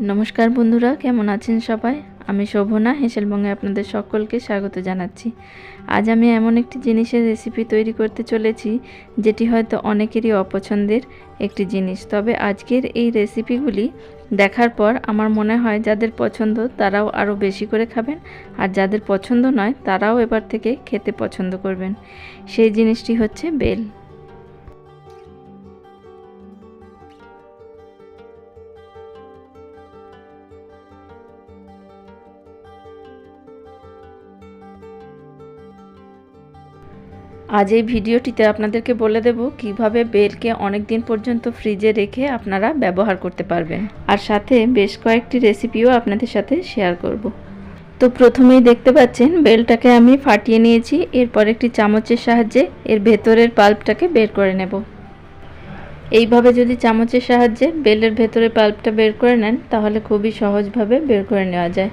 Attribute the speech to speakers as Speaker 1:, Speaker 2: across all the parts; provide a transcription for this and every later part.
Speaker 1: নমস্কার বন্ধুরা, কেমন আছেন সবাই? আমি শোভনা, হেসেলবঙ্গে আপনাদের সকলকে স্বাগত জানাচ্ছি। আজ আমি এমন একটি জিনিসের রেসিপি তৈরি করতে চলেছি, যেটি হয়তো অনেকেরই অপছন্দের একটি জিনিস। তবে আজকের এই রেসিপিগুলি দেখার পর আমার মনে হয় যাদের পছন্দ তারাও আরও বেশি করে খাবেন, আর যাদের পছন্দ নয় তারাও এবার থেকে খেতে পছন্দ করবেন। সেই জিনিসটি হচ্ছে বেল। আজ এই ভিডিওটিতে আপনাদেরকে বলে দেব কীভাবে বেলকে অনেক দিন পর্যন্ত ফ্রিজে রেখে আপনারা ব্যবহার করতে পারবেন। আর সাথে বেশ কয়েকটি রেসিপিও আপনাদের সাথে শেয়ার করব। তো প্রথমেই দেখতে পাচ্ছেন, বেলটাকে আমি ফাটিয়ে নিয়েছি, এরপর একটি চামচের সাহায্যে এর ভেতরের পাল্পটাকে বের করে নেব। এইভাবে যদি চামচের সাহায্যে বেলের ভেতরের পাল্পটা বের করে নেন, তাহলে খুবই সহজভাবে বের করে নেওয়া যায়।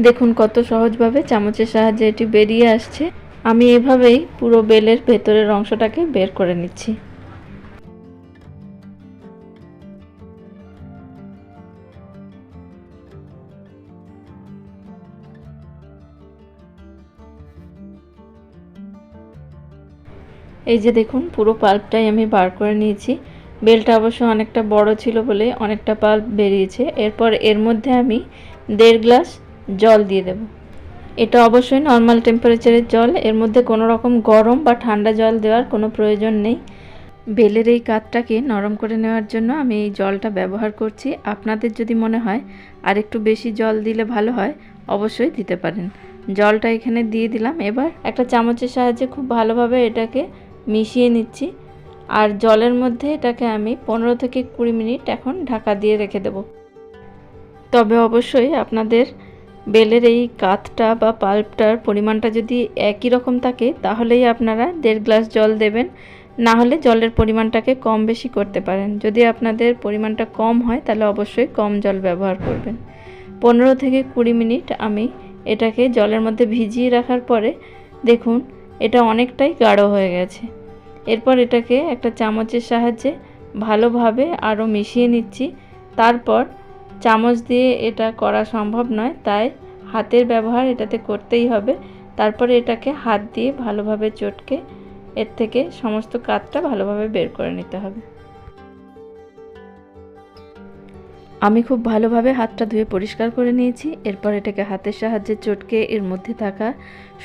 Speaker 1: দেখুন কত সহজভাবে চামচের সাহায্যে এটি বেরিয়ে আসছে। আমি এভাবেই পুরো বেলের ভেতরের অংশটাকে বের করে নিচ্ছি। এই যে দেখুন, পুরো পাল্পটাই আমি বার করে নিয়েছি। বেলটা অবশ্য অনেকটা বড় ছিল বলে অনেকটা পাল্প বেরিয়েছে। এরপর এর মধ্যে আমি দেড় গ্লাস জল দিয়ে দেবো। এটা অবশ্যই নর্মাল টেম্পারেচারের জল। এর মধ্যে কোনো রকম গরম বা ঠান্ডা জল দেওয়ার কোনো প্রয়োজন নেই। বেলের এই কাতটাকে নরম করে নেওয়ার জন্য আমি এই জলটা ব্যবহার করছি। আপনাদের যদি মনে হয় আর একটু বেশি জল দিলে ভালো হয়, অবশ্যই দিতে পারেন। জলটা এখানে দিয়ে দিলাম। এবার একটা চামচের সাহায্যে খুব ভালোভাবে এটাকে মিশিয়ে নিচ্ছি। আর জলের মধ্যে এটাকে আমি পনেরো থেকে কুড়ি মিনিট এখন ঢাকা দিয়ে রেখে দেব। তবে অবশ্যই আপনাদের বেলের এই কাতটা বা পাল্পটার পরিমাণটা যদি একই রকম থাকে, তাহলেই আপনারা দেড় গ্লাস জল দেবেন। না হলে জলের পরিমাণটাকে কম বেশি করতে পারেন। যদি আপনাদের পরিমাণটা কম হয়, তাহলে অবশ্যই কম জল ব্যবহার করবেন। পনেরো থেকে কুড়ি মিনিট আমি এটাকে জলের মধ্যে ভিজিয়ে রাখার পরে দেখুন, এটা অনেকটাই গাঢ় হয়ে গেছে। এরপর এটাকে একটা চামচের সাহায্যে ভালোভাবে আরও মিশিয়ে নিচ্ছি। তারপর চামচ দিয়ে এটা করা সম্ভব নয়, তাই হাতের ব্যবহার এটাতে করতেই হবে। তারপরে এটাকে হাত দিয়ে ভালোভাবে চটকে এর থেকে সমস্ত কাতটা ভালোভাবে বের করে নিতে হবে। আমি খুব ভালোভাবে হাতটা ধুয়ে পরিষ্কার করে নিয়েছি। এরপর এটাকে হাতের সাহায্যে চটকে এর মধ্যে থাকা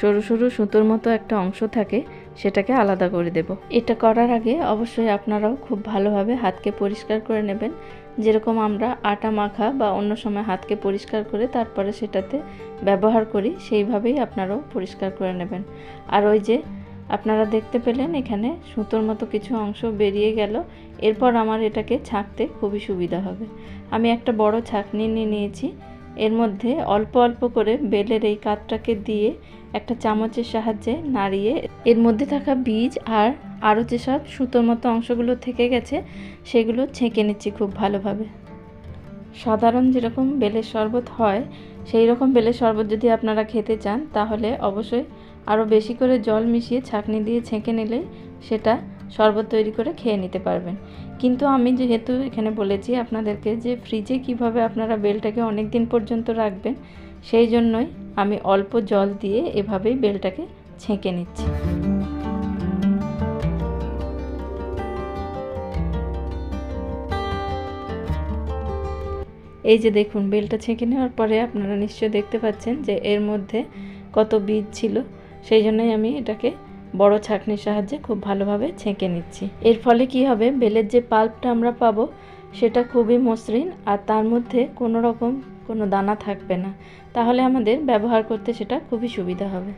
Speaker 1: সরু সরু সুতোর মতো একটা অংশ থাকে, সেটাকে আলাদা করে দেব। এটা করার আগে অবশ্যই আপনারাও খুব ভালোভাবে হাতকে পরিষ্কার করে নেবেন। যেরকম আমরা আটা মাখা বা অন্য সময় হাতকে পরিষ্কার করে তারপরে সেটাতে ব্যবহার করি, সেইভাবেই আপনারাও পরিষ্কার করে নেবেন। আর ওই যে আপনারা দেখতে পেলেন এখানে সুতোর মতো কিছু অংশ বেরিয়ে গেল, এরপর আমার এটাকে ছাঁকতে খুবই সুবিধা হবে। আমি একটা বড় ছাঁকনি নিয়ে নিয়েছি, এর মধ্যে অল্প অল্প করে বেলের এই কাঠটাকে দিয়ে একটা চামচের সাহায্যে নাড়িয়ে এর মধ্যে থাকা বীজ আর আরও যেসব সুতোর মতো অংশগুলো থেকে গেছে, সেগুলো ছেঁকে নিচ্ছি খুব ভালোভাবে। সাধারণ যেরকম বেলের শরবত হয়, সেই রকম বেলের শরবত যদি আপনারা খেতে চান, তাহলে অবশ্যই আরও বেশি করে জল মিশিয়ে ছাঁকনি দিয়ে ছেঁকে নিলে সেটা শরবত তৈরি করে খেয়ে নিতে পারবেন। কিন্তু আমি যেহেতু এখানে বলেছি আপনাদেরকে যে ফ্রিজে কীভাবে আপনারা বেলটাকে অনেক দিন পর্যন্ত রাখবেন, সেই জন্যই আমি অল্প জল দিয়ে এভাবেই বেলটাকে ছেঁকে নিচ্ছি। এই যে দেখুন, বেলটা ছেঁকে নেওয়ার পরে আপনারা নিশ্চয়ই দেখতে পাচ্ছেন যে এর মধ্যে কত বীজ ছিল। সেই জন্যই আমি এটাকে বড় ছাঁকনির সাহায্যে খুব ভালোভাবে ছেঁকে নিচ্ছি। এর ফলে কি হবে? বেলের যে পাল্পটা আমরা পাবো সেটা খুবই মসৃণ আর তার মধ্যে কোনো রকম কোনো দানা থাকবে না। তাহলে আমাদের ব্যবহার করতে সেটা খুবই সুবিধা হবে।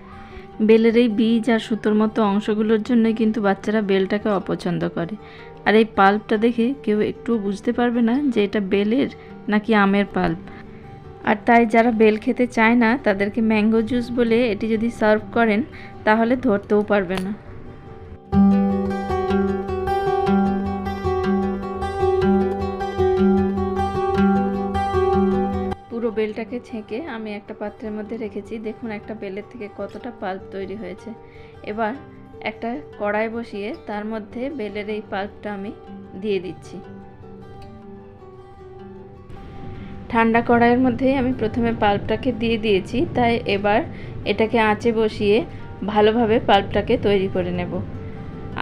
Speaker 1: বেলের এই বীজ আর সুতোর মতো অংশগুলোর জন্যই কিন্তু বাচ্চারা বেলটাকে অপছন্দ করে। আর এই পাল্পটা দেখে কেউ একটু বুঝতে পারবে না যে এটা বেলের নাকি আমের পাল্প। আর তাই যারা বেল খেতে চায় না, তাদেরকে ম্যাঙ্গো জুস বলে এটি যদি সার্ভ করেন, তাহলে ধরতেও পারবে না। বেলটাকে ছেঁকে আমি একটা পাত্রের মধ্যে রেখেছি। দেখুন একটা বেলের থেকে কতটা পাল্প তৈরি হয়েছে। এবার একটা কড়াই বসিয়ে তার মধ্যে বেলের এই পাল্পটা আমি দিয়ে দিচ্ছি। ঠান্ডা কড়াইয়ের মধ্যেই আমি প্রথমে পাল্পটাকে দিয়ে দিয়েছি। তাই এবার এটাকে আঁচে বসিয়ে ভালোভাবে পাল্পটাকে তৈরি করে নেব।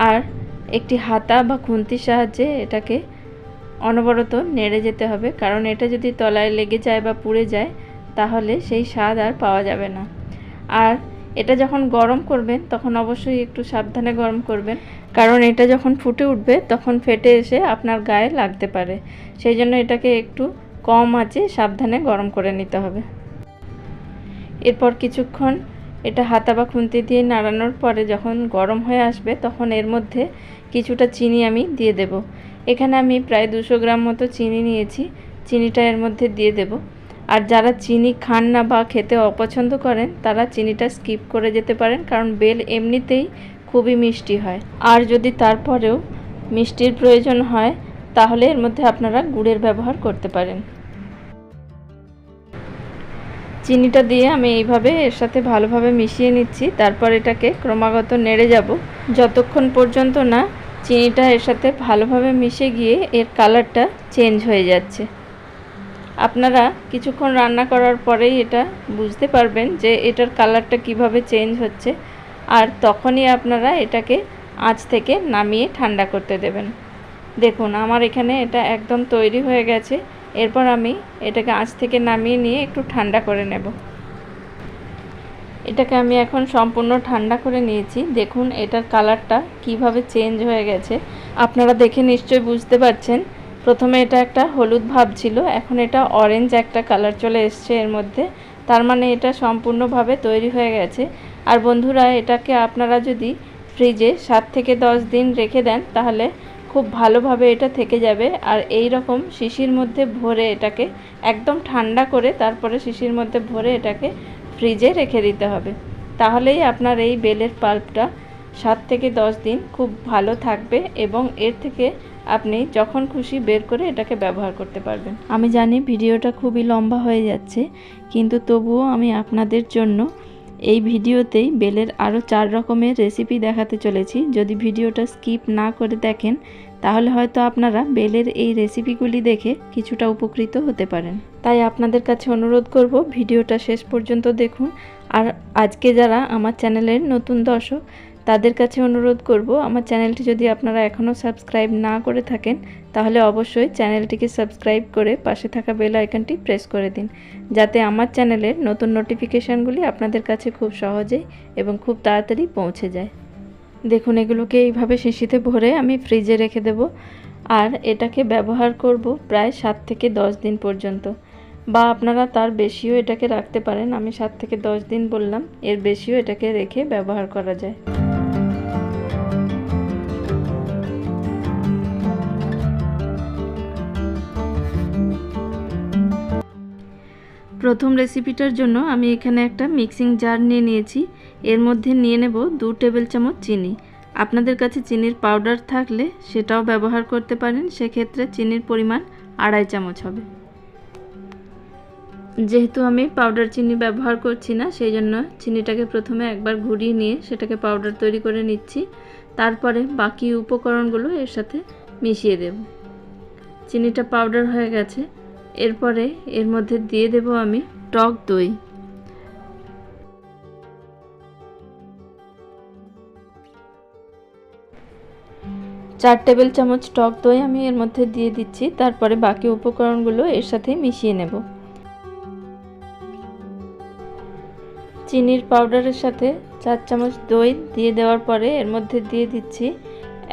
Speaker 1: আর একটি হাতা বা খুন্তির সাহায্যে এটাকে অনবরত নেড়ে যেতে হবে, কারণ এটা যদি তলায় লেগে যায় বা পুড়ে যায়, তাহলে সেই স্বাদ আর পাওয়া যাবে না। আর এটা যখন গরম করবেন, তখন অবশ্যই একটু সাবধানে গরম করবেন, কারণ এটা যখন ফুটে উঠবে, তখন ফেটে এসে আপনার গায়ে লাগতে পারে। সেই জন্য এটাকে একটু কম আঁচে সাবধানে গরম করে নিতে হবে। এরপর কিছুক্ষণ এটা হাতা বা খুন্তি দিয়ে নাড়ানোর পরে যখন গরম হয়ে আসবে, তখন এর মধ্যে কিছুটা চিনি আমি দিয়ে দেব। এখানে আমি প্রায় দুশো গ্রাম মতো চিনি নিয়েছি। চিনিটা এর মধ্যে দিয়ে দেব। আর যারা চিনি খান না বা খেতে অপছন্দ করেন, তারা চিনিটা স্কিপ করে যেতে পারেন, কারণ বেল এমনিতেই খুবই মিষ্টি হয়। আর যদি তারপরেও মিষ্টির প্রয়োজন হয়, তাহলে এর মধ্যে আপনারা গুড়ের ব্যবহার করতে পারেন। চিনিটা দিয়ে আমি এইভাবে এর সাথে ভালোভাবে মিশিয়ে নিচ্ছি। তারপর এটাকে ক্রমাগত নেড়ে যাব। যতক্ষণ পর্যন্ত না চিনিটা এর সাথে ভালোভাবে মিশে গিয়ে এর কালারটা চেঞ্জ হয়ে যাচ্ছে। আপনারা কিছুক্ষণ রান্না করার পরেই এটা বুঝতে পারবেন যে এটার কালারটা কীভাবে চেঞ্জ হচ্ছে আর তখনই আপনারা এটাকে আঁচ থেকে নামিয়ে ঠান্ডা করতে দেবেন। দেখুন, আমার এখানে এটা একদম তৈরি হয়ে গেছে। এরপর আমি এটাকে আঁচ থেকে নামিয়ে নিয়ে একটু ঠান্ডা করে নেব। এটাকে আমি এখন সম্পূর্ণ ঠান্ডা করে নিয়েছি। দেখুন, এটার কালারটা কীভাবে চেঞ্জ হয়ে গেছে। আপনারা দেখে নিশ্চয়ই বুঝতে পারছেন। প্রথমে এটা একটা হলুদ ভাব ছিল, এখন এটা অরেঞ্জ একটা কালার চলে এসছে এর মধ্যে। তার মানে এটা সম্পূর্ণভাবে তৈরি হয়ে গেছে। আর বন্ধুরা, এটাকে আপনারা যদি ফ্রিজে সাত থেকে দশ দিন রেখে দেন, তাহলে খুব ভালোভাবে এটা থেকে যাবে। আর এই রকম শিশির মধ্যে ভরে এটাকে একদম ঠান্ডা করে, তারপরে শিশির মধ্যে ভরে এটাকে ফ্রিজে রেখে দিতে হবে। তাহলেই আপনার এই বেলের পাল্পটা সাত থেকে দশ দিন খুব ভালো থাকবে এবং এর থেকে আপনি যখন খুশি বের করে এটাকে ব্যবহার করতে পারবেন। আমি জানি ভিডিওটা খুবই লম্বা হয়ে যাচ্ছে, কিন্তু তবুও আমি আপনাদের জন্য এই ভিডিওতেই বেলের আরও চার রকমের রেসিপি দেখাতে চলেছি। যদি ভিডিওটা স্কিপ না করে দেখেন, তাহলে হয়তো আপনারা বেলের এই রেসিপিগুলি দেখে কিছুটা উপকৃত হতে পারেন। তাই আপনাদের কাছে অনুরোধ করব ভিডিওটা শেষ পর্যন্ত দেখুন। আর আজকে যারা আমার চ্যানেলের নতুন দর্শক, তাদের কাছে অনুরোধ করব আমার চ্যানেলটি যদি আপনারা এখনও সাবস্ক্রাইব না করে থাকেন, তাহলে অবশ্যই চ্যানেলটিকে সাবস্ক্রাইব করে পাশে থাকা বেল আইকনটি প্রেস করে দিন। যাতে আমার চ্যানেলের নতুন নোটিফিকেশানগুলি আপনাদের কাছে খুব সহজেই এবং খুব তাড়াতাড়ি পৌঁছে যায়। দেখুন এগুলোকে এইভাবে শিশিতে ভরে আমি ফ্রিজে রেখে দেব। আর এটাকে ব্যবহার করব প্রায় সাত থেকে দশ দিন পর্যন্ত। বা আপনারা তার বেশিও এটাকে রাখতে পারেন। আমি সাত থেকে দশ দিন বললাম, এর বেশিও এটাকে রেখে ব্যবহার করা যায়। প্রথম রেসিপিটার জন্য আমি এখানে একটা মিক্সিং জার নিয়ে নিয়েছি। এর মধ্যে নিয়ে নেব দু টেবিল চামচ চিনি। আপনাদের কাছে চিনির পাউডার থাকলে সেটাও ব্যবহার করতে পারেন। সেক্ষেত্রে চিনির পরিমাণ আড়াই চামচ হবে। যেহেতু আমি পাউডার চিনি ব্যবহার করছি না, সেই জন্য চিনিটাকে প্রথমে একবার ঘুরিয়ে নিয়ে সেটাকে পাউডার তৈরি করে নিচ্ছি। তারপরে বাকি উপকরণগুলো এর সাথে মিশিয়ে দেব। চিনিটা পাউডার হয়ে গেছে। এরপরে এর মধ্যে দিয়ে দেব আমি টক দই। চার টেবিল চামচ টক দই আমি এর মধ্যে দিয়ে দিচ্ছি। তারপরে বাকি উপকরণগুলো এর সাথে মিশিয়ে নেব। চিনির পাউডারের সাথে চার চামচ দই দিয়ে দেওয়ার পরে এর মধ্যে দিয়ে দিচ্ছি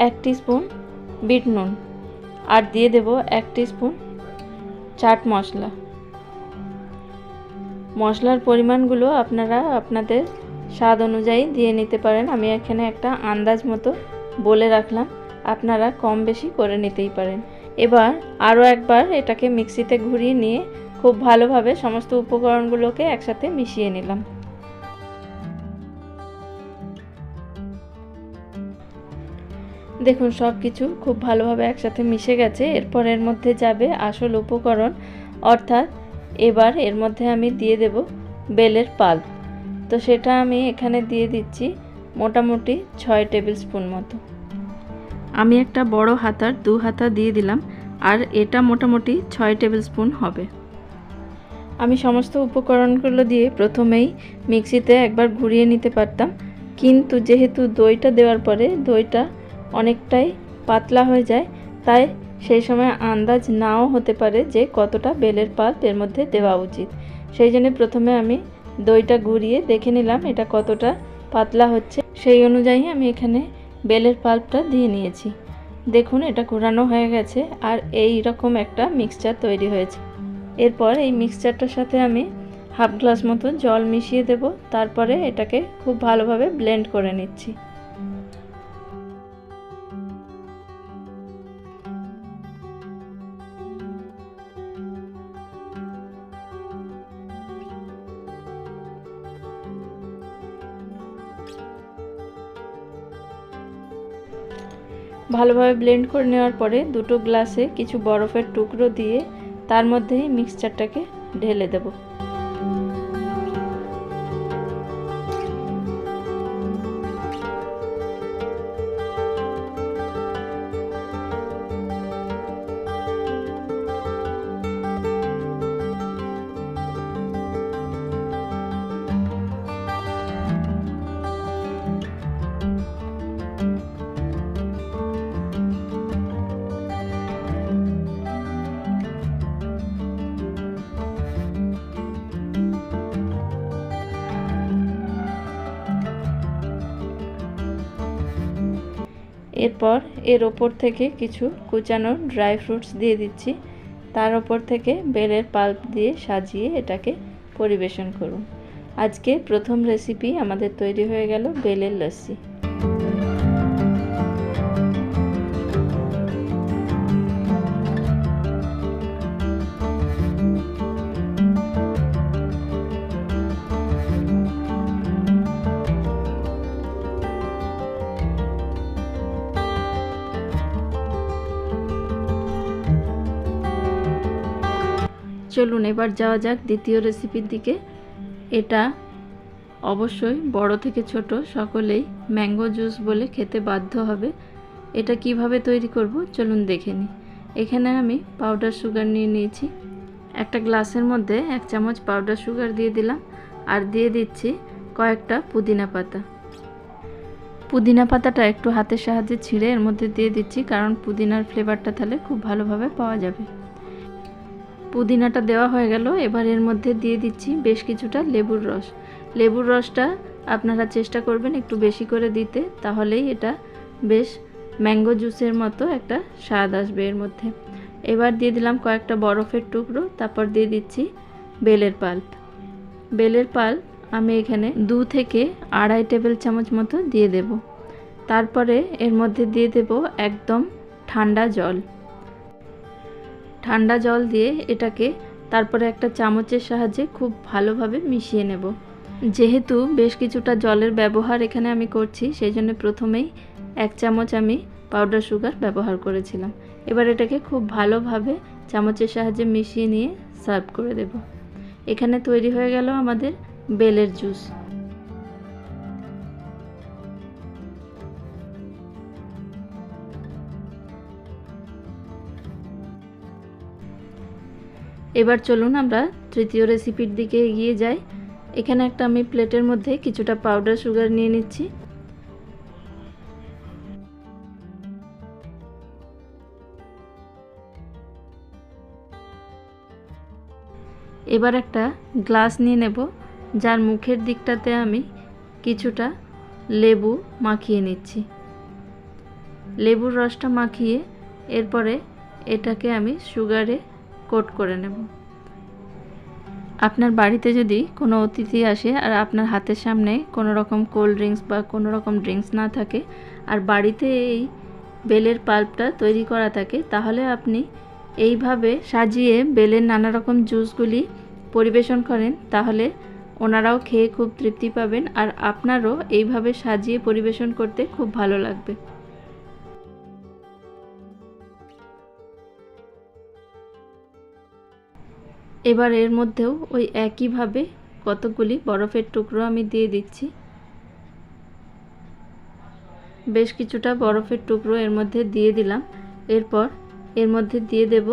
Speaker 1: এক স্পুন বিট নুন আর দিয়ে দেব এক স্পুন চাট মশলা। মশলার পরিমাণগুলো আপনারা আপনাদের স্বাদ অনুযায়ী দিয়ে নিতে পারেন। আমি এখানে একটা আন্দাজ মতো বলে রাখলাম, আপনারা কম বেশি করে নিতেই পারেন। এবার আরও একবার এটাকে মিক্সিতে ঘুরিয়ে নিয়ে খুব ভালোভাবে সমস্ত উপকরণগুলোকে একসাথে মিশিয়ে নিলাম। দেখুন সব কিছু খুব ভালোভাবে একসাথে মিশে গেছে। এরপর এর মধ্যে যাবে আসল উপকরণ, অর্থাৎ এবার এর মধ্যে আমি দিয়ে দেব বেলের পাল্প তো সেটা আমি এখানে দিয়ে দিচ্ছি মোটামুটি ছয় টেবিল স্পুন মতো। আমি একটা বড় হাতার দু হাতা দিয়ে দিলাম, আর এটা মোটামুটি ছয় টেবিল স্পুন হবে। আমি সমস্ত উপকরণগুলো দিয়ে প্রথমেই মিক্সিতে একবার ঘুরিয়ে নিতে পারতাম, কিন্তু যেহেতু দইটা দেওয়ার পরে দইটা অনেকটাই পাতলা হয়ে যায়। তাই সেই সময় আন্দাজ নাও হতে পারে যে কতটা বেলের পাল্প এর মধ্যে দেওয়া উচিত। সেই জন্য প্রথমে আমি দইটা ঘুরিয়ে দেখে নিলাম এটা কতটা পাতলা হচ্ছে। সেই অনুযায়ী আমি এখানে বেলের পাল্পটা দিয়ে নিয়েছি। দেখুন এটা ঘোরানো হয়ে গেছে আর এই রকম একটা মিক্সচার তৈরি হয়েছে। এরপর এই মিক্সচারটার সাথে আমি হাফ গ্লাস মতো জল মিশিয়ে দেব। তারপরে এটাকে খুব ভালোভাবে ব্লেন্ড করে নিচ্ছি। ভালোভাবে ব্লেন্ড করে নেওয়ার পরে দুটো গ্লাসে কিছু বরফের টুকরো দিয়ে তার মধ্যেই মিক্সচারটাকে ঢেলে দেব। এরপর এর ওপর থেকে কিছু কুচানো ড্রাই ফ্রুটস দিয়ে দিচ্ছি। তার ওপর থেকে বেলের পাল্প দিয়ে সাজিয়ে এটাকে পরিবেশন করুন। আজকে প্রথম রেসিপি আমাদের তৈরি হয়ে গেল বেলের লস্যি। চলুন, এবার যাওয়া যাক দ্বিতীয় রেসিপির দিকে। এটা অবশ্যই বড় থেকে ছোট, সকলেই ম্যাঙ্গো জুস বলে খেতে বাধ্য হবে। এটা কীভাবে তৈরি করব? চলুন দেখে নিই। এখানে আমি পাউডার সুগার নিয়ে নিয়েছি। একটা গ্লাসের মধ্যে এক চামচ পাউডার সুগার দিয়ে দিলাম আর দিয়ে দিচ্ছি কয়েকটা পুদিনা পাতা। পুদিনা পাতাটা একটু হাতের সাহায্যে ছিঁড়ে এর মধ্যে দিয়ে দিচ্ছি, কারণ পুদিনার ফ্লেভারটা তাহলে খুব ভালোভাবে পাওয়া যাবে। পুদিনাটা দেওয়া হয়ে গেল। এবার এর মধ্যে দিয়ে দিচ্ছি বেশ কিছুটা লেবুর রস। লেবুর রসটা আপনারা চেষ্টা করবেন একটু বেশি করে দিতে, তাহলেই এটা বেশ ম্যাঙ্গো জুসের মতো একটা স্বাদ আসবে এর মধ্যে। এবার দিয়ে দিলাম কয়েকটা বরফের টুকরো, তারপর দিয়ে দিচ্ছি বেলের পাল্প। বেলের পাল্প আমি এখানে দু থেকে আড়াই টেবিল চামচ মতো দিয়ে দেব। তারপরে এর মধ্যে দিয়ে দেব একদম ঠান্ডা জল। ঠান্ডা জল দিয়ে এটাকে তারপরে একটা চামচের সাহায্যে খুব ভালোভাবে মিশিয়ে নেব। যেহেতু বেশ কিছুটা জলের ব্যবহার এখানে আমি করছি, সেই জন্য প্রথমেই এক চামচ আমি পাউডার সুগার ব্যবহার করেছিলাম। এবার এটাকে খুব ভালোভাবে চামচের সাহায্যে মিশিয়ে নিয়ে সার্ভ করে দেব। এখানে তৈরি হয়ে গেল আমাদের বেলের জুস এবার চলুন আমরা তৃতীয় রেসিপির দিকে এগিয়ে যাই। এখানে একটা আমি প্লেটের মধ্যে কিছুটা পাউডার সুগার নিয়ে নিচ্ছি। এবার একটা গ্লাস নিয়ে নেব, যার মুখের দিকটাতে আমি কিছুটা লেবু মাখিয়ে নিচ্ছি। লেবুর রসটা মাখিয়ে এরপরে এটাকে আমি সুগারে কোট করে নেব। আপনার বাড়িতে যদি কোনো অতিথি আসে আর আপনার হাতের সামনে কোনো রকম কোল্ড ড্রিঙ্কস বা কোনো রকম ড্রিঙ্কস না থাকে আর বাড়িতে এই বেলের পাল্পটা তৈরি করা থাকে, তাহলে আপনি এইভাবে সাজিয়ে বেলের নানা রকম জুসগুলি পরিবেশন করেন, তাহলে ওনারাও খেয়ে খুব তৃপ্তি পাবেন আর আপনারও এইভাবে সাজিয়ে পরিবেশন করতে খুব ভালো লাগবে। এবার এর মধ্যেও ওই একইভাবে কতগুলি বরফের টুকরো আমি দিয়ে দিচ্ছি। বেশ কিছুটা বরফের টুকরো এর মধ্যে দিয়ে দিলাম। এরপর এর মধ্যে দিয়ে দেব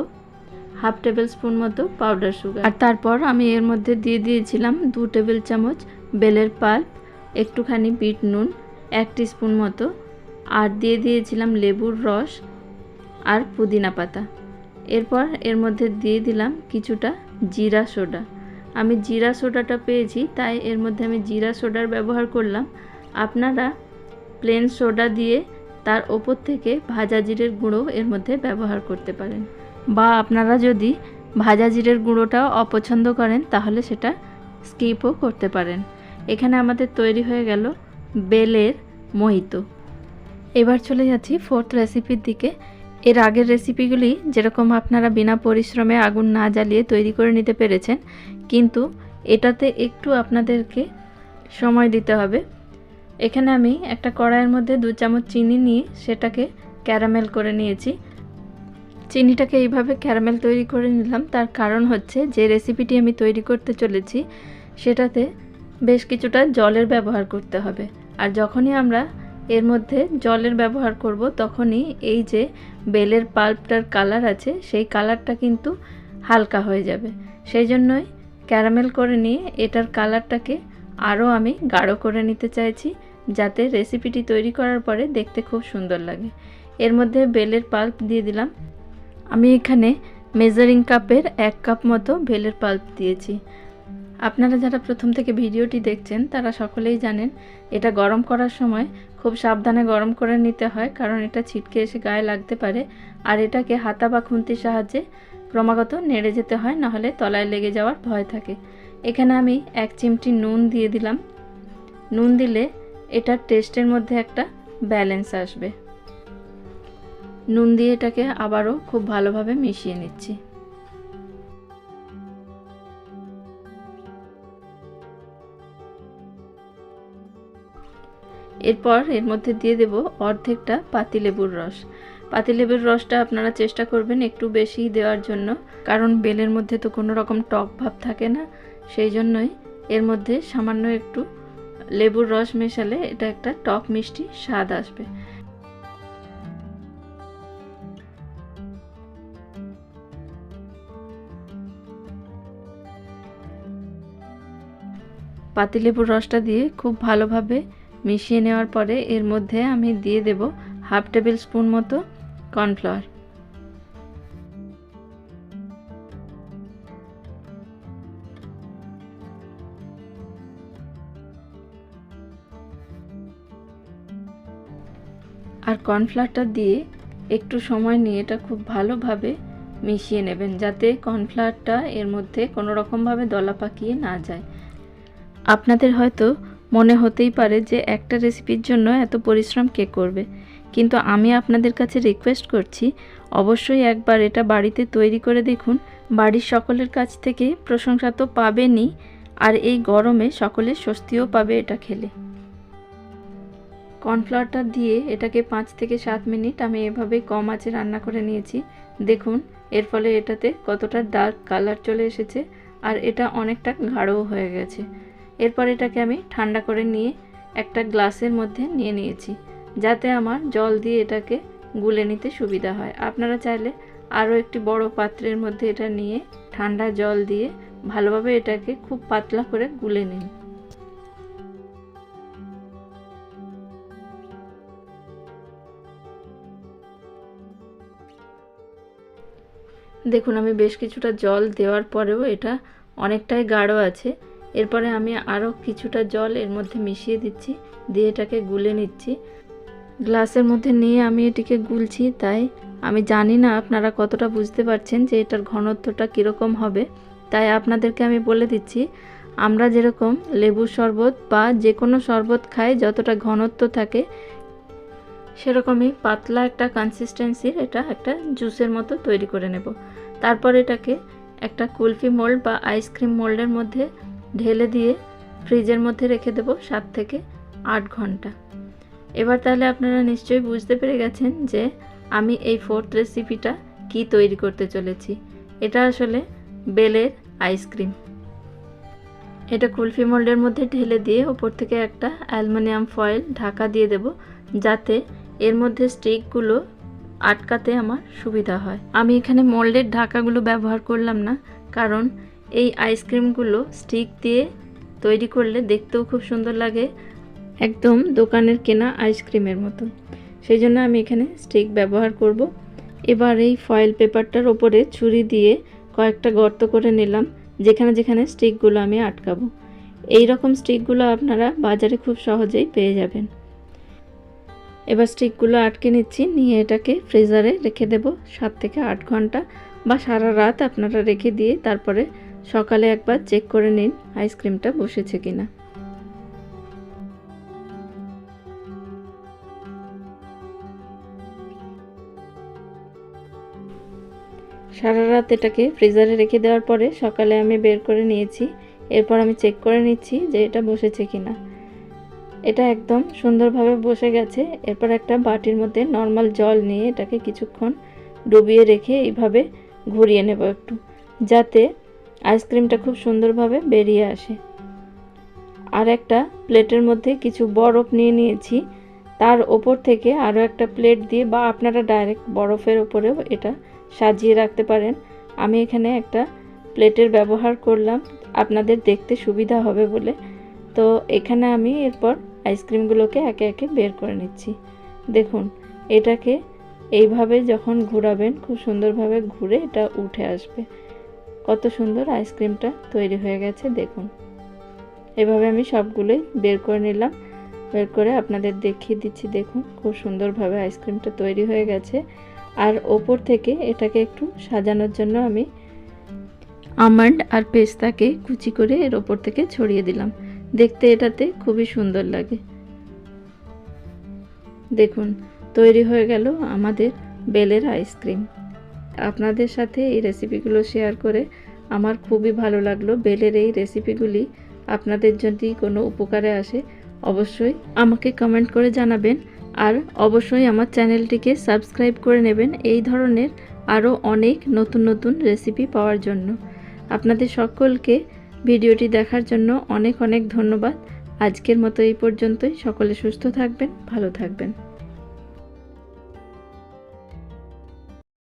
Speaker 1: হাফ টেবিল স্পুন মতো পাউডার সুগার। আর তারপর আমি এর মধ্যে দিয়ে দিয়েছিলাম দু টেবিল চামচ বেলের পাল্প একটুখানি বিট নুন, এক স্পুন মতো। আর দিয়ে দিয়েছিলাম লেবুর রস আর পুদিনা পাতা। এরপর এর মধ্যে দিয়ে দিলাম কিছুটা জিরা সোডা। আমি জিরা সোডাটা পেয়েছি, তাই এর মধ্যে আমি জিরা সোডার ব্যবহার করলাম। আপনারা প্লেন সোডা দিয়ে তার ওপর থেকে ভাজা জিরের গুঁড়ো এর মধ্যে ব্যবহার করতে পারেন। বা আপনারা যদি ভাজা জিরের গুঁড়োটাও অপছন্দ করেন, তাহলে সেটা স্কিপও করতে পারেন। এখানে আমাদের তৈরি হয়ে গেল বেলের মোহিত। এবার চলে যাচ্ছি ফোর্থ রেসিপির দিকে। এর আগের রেসিপিগুলি যেরকম আপনারা বিনা পরিশ্রমে আগুন না জ্বালিয়ে তৈরি করে নিতে পেরেছেন, কিন্তু এটাতে একটু আপনাদেরকে সময় দিতে হবে। এখানে আমি একটা কড়াইয়ের মধ্যে দু চামচ চিনি নিয়ে সেটাকে ক্যারামেল করে নিয়েছি। চিনিটাকে এইভাবে ক্যারামেল তৈরি করে নিলাম। তার কারণ হচ্ছে যে রেসিপিটি আমি তৈরি করতে চলেছি, সেটাতে বেশ কিছুটা জলের ব্যবহার করতে হবে। আর যখনই আমরা এর মধ্যে জলের ব্যবহার করব তখনই এই যে বেলের পাল্পটার কালার আছে, সেই কালারটা কিন্তু হালকা হয়ে যাবে। সেই জন্যই ক্যারামেল করে নিয়ে এটার কালারটাকে আরও আমি গাঢ় করে নিতে চাইছি, যাতে রেসিপিটি তৈরি করার পরে দেখতে খুব সুন্দর লাগে। এর মধ্যে বেলের পাল্প দিয়ে দিলাম। আমি এখানে মেজারিং কাপের এক কাপ মতো বেলের পাল্প দিয়েছি। আপনারা যারা প্রথম থেকে ভিডিওটি দেখছেন, তারা সকলেই জানেন, এটা গরম করার সময় খুব সাবধানে গরম করে নিতে হয়, কারণ এটা ছিটকে এসে গায়ে লাগতে পারে। আর এটাকে হাতা বা খুন্তির সাহায্যে ক্রমাগত নেড়ে যেতে হয়, নাহলে তলায় লেগে যাওয়ার ভয় থাকে। এখানে আমি এক চিমটি নুন দিয়ে দিলাম। নুন দিলে এটার টেস্টের মধ্যে একটা ব্যালেন্স আসবে। নুন দিয়ে এটাকে আবারও খুব ভালোভাবে মিশিয়ে নিচ্ছি। এরপর এর মধ্যে দিয়ে দেব অর্ধেকটা পাতিলেবুর রস। পাতিলেবুর রসটা আপনারা চেষ্টা করবেন একটু বেশি দেওয়ার জন্য, কারণ বেলের মধ্যে তো কোনো রকম টক ভাব থাকে না। সেই জন্যই এর মধ্যে সামান্য একটু লেবুর রস মেশালে এটা একটা টক মিষ্টি স্বাদ আসবে। পাতিলেবুর রসটা দিয়ে খুব ভালোভাবে মিশিয়ে নেওয়ার পরে এর মধ্যে আমি দিয়ে দেব হাফ টেবিল স্পুন মতো কর্নফ্লাওয়ার। আর কর্নফ্লাওয়ারটা দিয়ে একটু সময় নিয়ে এটা খুব ভালোভাবে মিশিয়ে নেবেন, যাতে কর্নফ্লাওয়ারটা এর মধ্যে কোনো রকমভাবে দলা পাকিয়ে না যায়। আপনাদের হয়তো মনে হতেই পারে যে একটা রেসিপির জন্য এত পরিশ্রম কে করবে। কিন্তু আমি আপনাদের কাছে রিকোয়েস্ট করছি, অবশ্যই একবার এটা বাড়িতে তৈরি করে দেখুন। বাড়ির সকলের কাছ থেকে প্রশংসা তো পাবেনই, আর এই গরমে সকলে স্বস্তিও পাবে এটা খেলে। কর্নফ্লাওয়ারটা দিয়ে এটাকে পাঁচ থেকে সাত মিনিট আমি এভাবে কম আঁচে রান্না করে নিয়েছি। দেখুন, এর ফলে এটাতে কতটা ডার্ক কালার চলে এসেছে, আর এটা অনেকটা গাঢ়ও হয়ে গেছে। এরপর এটাকে আমি ঠান্ডা করে নিয়ে একটা গ্লাসের মধ্যে নিয়ে নিয়েছি, যাতে আমার জল দিয়ে এটাকে গুলে নিতে সুবিধা হয়। আপনারা চাইলে আরও একটি বড় পাত্রের মধ্যে এটা নিয়ে ঠান্ডা জল দিয়ে ভালোভাবে এটাকে খুব পাতলা করে গুলে নিন। দেখুন, আমি বেশ কিছুটা জল দেওয়ার পরেও এটা অনেকটাই গাঢ় আছে। এরপরে আমি আরও কিছুটা জল এর মধ্যে মিশিয়ে দিচ্ছি, দিয়ে এটাকে গুলে নিচ্ছি। গ্লাসের মধ্যে নিয়ে আমি এটিকে গুলছি, তাই আমি জানি না আপনারা কতটা বুঝতে পারছেন যে এটার ঘনত্বটা কীরকম হবে। তাই আপনাদেরকে আমি বলে দিচ্ছি, আমরা যেরকম লেবু শরবত বা যে কোনো শরবত খাই, যতটা ঘনত্ব থাকে, সেরকমই পাতলা একটা কনসিস্টেন্সির এটা একটা জুসের মতো তৈরি করে নেব। তারপর এটাকে একটা কুলফি মোল্ড বা আইসক্রিম মোল্ডের মধ্যে ঢেলে দিয়ে ফ্রিজের মধ্যে রেখে দেবো সাত থেকে আট ঘণ্টা। এবার তাহলে আপনারা নিশ্চয়ই বুঝতে পেরে গেছেন যে আমি এই ফোর্থ রেসিপিটা কি তৈরি করতে চলেছি। এটা আসলে বেলের আইসক্রিম। এটা কুলফি মোল্ডের মধ্যে ঢেলে দিয়ে ওপর থেকে একটা অ্যালুমিনিয়াম ফয়েল ঢাকা দিয়ে দেব যাতে এর মধ্যে স্টিকগুলো আটকাতে আমার সুবিধা হয়। আমি এখানে মোল্ডের ঢাকাগুলো ব্যবহার করলাম না, কারণ এই আইসক্রিমগুলো স্টিক দিয়ে তৈরি করলে দেখতেও খুব সুন্দর লাগে। একদম দোকানের কেনা আইসক্রিমের মতো। সেই জন্য আমি এখানে স্টিক ব্যবহার করব। এবার এই ফয়েল পেপারটার ওপরে ছুরি দিয়ে কয়েকটা গর্ত করে নিলাম, যেখানে যেখানে স্টিকগুলো আমি আটকাবো। এই রকম স্টিকগুলো আপনারা বাজারে খুব সহজেই পেয়ে যাবেন। এবার স্টিকগুলো আটকে নিচ্ছি, নিয়ে এটাকে ফ্রিজারে রেখে দেব সাত থেকে আট ঘণ্টা বা সারা রাত আপনারা রেখে দিয়ে তারপরে সকালে একবার চেক করে নিন আইসক্রিমটা বসেছে কিনা। সারা রাত এটাকে ফ্রিজারে রেখে দেওয়ার পরে সকালে আমি বের করে নিয়েছি। এরপর আমি চেক করে নিচ্ছি যে এটা বসেছে কিনা। এটা একদম সুন্দরভাবে বসে গেছে। এরপর একটা বাটির মধ্যে নর্মাল জল নিয়ে এটাকে কিছুক্ষণ ডুবিয়ে রেখে এইভাবে ঘুরিয়ে নেব একটু, যাতে আইসক্রিমটা খুব সুন্দরভাবে বেরিয়ে আসে। আর একটা প্লেটের মধ্যে কিছু বরফ নিয়ে নিয়েছি। তার ওপর থেকে আরও একটা প্লেট দিয়ে বা আপনারা ডাইরেক্ট বরফের ওপরেও এটা সাজিয়ে রাখতে পারেন। আমি এখানে একটা প্লেটের ব্যবহার করলাম। আপনাদের দেখতে সুবিধা হবে বলে। তো এখানে আমি এরপর আইসক্রিমগুলোকে একে একে বের করে নিচ্ছি। দেখুন, এটাকে এইভাবে যখন ঘোরাবেন, খুব সুন্দরভাবে ঘুরে এটা উঠে আসবে। কত সুন্দর আইসক্রিমটা তৈরি হয়ে গেছে, দেখুন। এভাবে আমি সবগুলোই বের করে নিলাম। বের করে আপনাদের দেখিয়ে দিচ্ছি, দেখুন, খুব সুন্দরভাবে আইসক্রিমটা তৈরি হয়ে গেছে। আর ওপর থেকে এটাকে একটু সাজানোর জন্য আমি আমন্ড আর পেস্তাকে কুচি করে এর ওপর থেকে ছড়িয়ে দিলাম। দেখতে এটাতে খুবই সুন্দর লাগে। দেখুন, তৈরি হয়ে গেল আমাদের বেলের আইসক্রিম। আপনাদের সাথে এই রেসিপিগুলো শেয়ার করে আমার খুবই ভালো লাগল। বেলের এই রেসিপিগুলি আপনাদের যদি কোনো উপকারে আসে, অবশ্যই আমাকে কমেন্ট করে জানাবেন। আর অবশ্যই আমার চ্যানেলটিকে সাবস্ক্রাইব করে নেবেন এই ধরনের আরও অনেক নতুন নতুন রেসিপি পাওয়ার জন্য। আপনাদের সকলকে ভিডিওটি দেখার জন্য অনেক অনেক ধন্যবাদ। আজকের মতো এই পর্যন্তই। সকলে সুস্থ থাকবেন, ভালো থাকবেন।